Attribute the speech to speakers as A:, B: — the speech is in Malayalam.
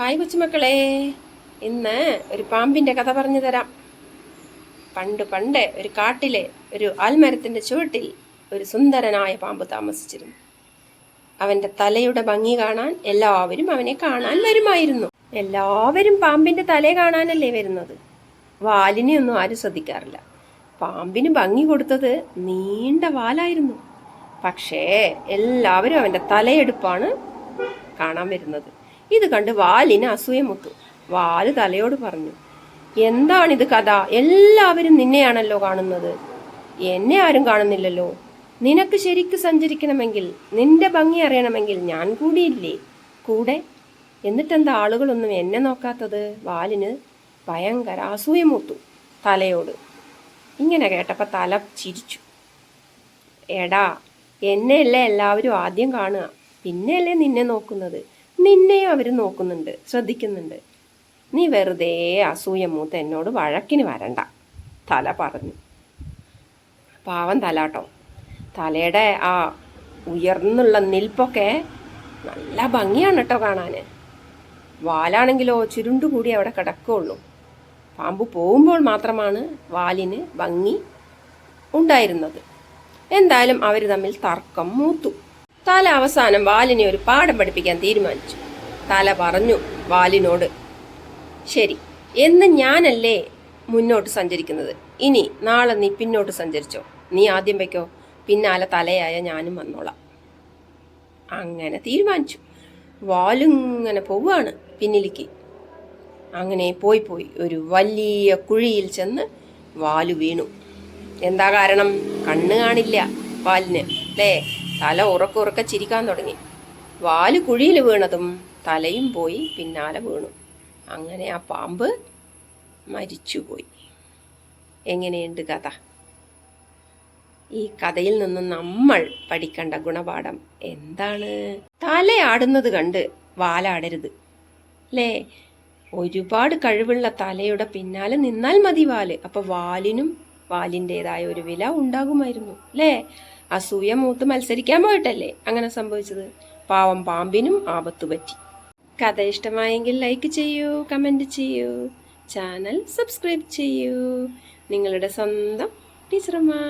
A: ഹായ് കൊച്ചുമക്കളെ. ഇന്ന് ഒരു പാമ്പിന്റെ കഥ പറഞ്ഞു തരാം. പണ്ട് പണ്ട് ഒരു കാട്ടിലെ ഒരു ആൽമരത്തിന്റെ ചുവട്ടിൽ ഒരു സുന്ദരനായ പാമ്പ് താമസിച്ചിരുന്നു. അവന്റെ തലയുടെ ഭംഗി കാണാൻ എല്ലാവരും അവനെ കാണാൻ വരുമായിരുന്നു. എല്ലാവരും പാമ്പിന്റെ തല കാണാനല്ലേ വരുന്നത്? വാലിനെ ഒന്നും ആരും ശ്രദ്ധിക്കാറില്ല. പാമ്പിന് ഭംഗി കൊടുത്തത് നീണ്ട വാലായിരുന്നു. പക്ഷേ എല്ലാവരും അവന്റെ തലയെടുപ്പാണ് കാണാൻ വരുന്നത്. ഇത് കണ്ട് വാലിന് അസൂയ മുത്തു വാൽ തലയോട് പറഞ്ഞു എന്താണിത് കഥ? എല്ലാവരും നിന്നെയാണല്ലോ കാണുന്നത്. എന്നെ ആരും കാണുന്നില്ലല്ലോ. നിനക്ക് ശരിക്ക് സഞ്ചരിക്കണമെങ്കിൽ നിന്റെ ഭംഗി അറിയണമെങ്കിൽ ഞാൻ കൂടിയില്ലേ? കൂടെ? എന്നിട്ടെന്താ ആളുകളൊന്നും എന്നെ നോക്കാത്തത്? വാലിന് ഭയങ്കര അസൂയമൂത്തു തലയോട്. ഇങ്ങനെ കേട്ടപ്പോൾ തല ചിരിച്ചു. എടാ എന്നെയല്ലേ എല്ലാവരും ആദ്യം കാണുക? പിന്നെയല്ലേ നിന്നെ നോക്കുന്നത്? നിന്നെയും അവർ നോക്കുന്നുണ്ട് ശ്രദ്ധിക്കുന്നുണ്ട്. നീ വെറുതെ അസൂയ മൂത്ത് എന്നോട് വഴക്കിന് വരണ്ട തല പറഞ്ഞു. പാവം തലാട്ടോ തലയുടെ ആ ഉയർന്നുള്ള നിൽപ്പൊക്കെ നല്ല ഭംഗിയാണ് കേട്ടോ കാണാൻ വാലാണെങ്കിലോ ചുരുണ്ടുകൂടി അവിടെ കിടക്കുള്ളൂ പാമ്പ് പോകുമ്പോൾ മാത്രമാണ് വാലിന് ഭംഗി ഉണ്ടായിരുന്നത്. എന്തായാലും അവർ തമ്മിൽ തർക്കം മൂത്തു. തല അവസാനം വാലിനെ ഒരു പാഠം പഠിപ്പിക്കാൻ തീരുമാനിച്ചു. തല പറഞ്ഞു വാലിനോട് ശരി എന്ന് ഞാനല്ലേ മുന്നോട്ട് സഞ്ചരിക്കുന്നത്? ഇനി നാളെ നീ പിന്നോട്ട് സഞ്ചരിച്ചോ? നീ ആദ്യം വയ്ക്കോ. പിന്നാലെ തലയായ ഞാനും വന്നോളാം. അങ്ങനെ തീരുമാനിച്ചു. വാലിങ്ങനെ പോവുകയാണ് പിന്നിലേക്ക്. അങ്ങനെ പോയി പോയി ഒരു വലിയ കുഴിയിൽ ചെന്ന് വാൽ വീണു. എന്താ കാരണം? കണ്ണ് കാണില്ല വാലിന് അല്ലേ? തല ഉറക്ക ഉറക്ക ചിരിക്കാൻ തുടങ്ങി. വാൽ കുഴിയിൽ വീണതും തലയും പോയി പിന്നാലെ വീണു. അങ്ങനെ ആ പാമ്പ് മരിച്ചുപോയി. എങ്ങനെയുണ്ട് കഥ? ഈ കഥയിൽ നിന്ന് നമ്മൾ പഠിക്കേണ്ട ഗുണപാഠം എന്താണ്? തലയാടുന്നത് കണ്ട് വാലാടരുത്. അല്ലേ ഒരുപാട് കഴിവുള്ള തലയുടെ പിന്നാലെ നിന്നാൽ മതി വാൽ. അപ്പൊ വാലിനും വാലിന്റെതായ ഒരു വില ഉണ്ടാകുമായിരുന്നു. അല്ലേ അസൂയ മൂത്ത് മത്സരിക്കാൻ പോയിട്ടല്ലേ അങ്ങനെ സംഭവിച്ചത്? പാവം പാമ്പിനും ആപത്തു പറ്റി. കഥ ഇഷ്ടമായെങ്കിൽ ലൈക്ക് ചെയ്യൂ കമന്റ് ചെയ്യൂ ചാനൽ സബ്സ്ക്രൈബ് ചെയ്യൂ. നിങ്ങളുടെ സ്വന്തം ടീച്ചർമാ.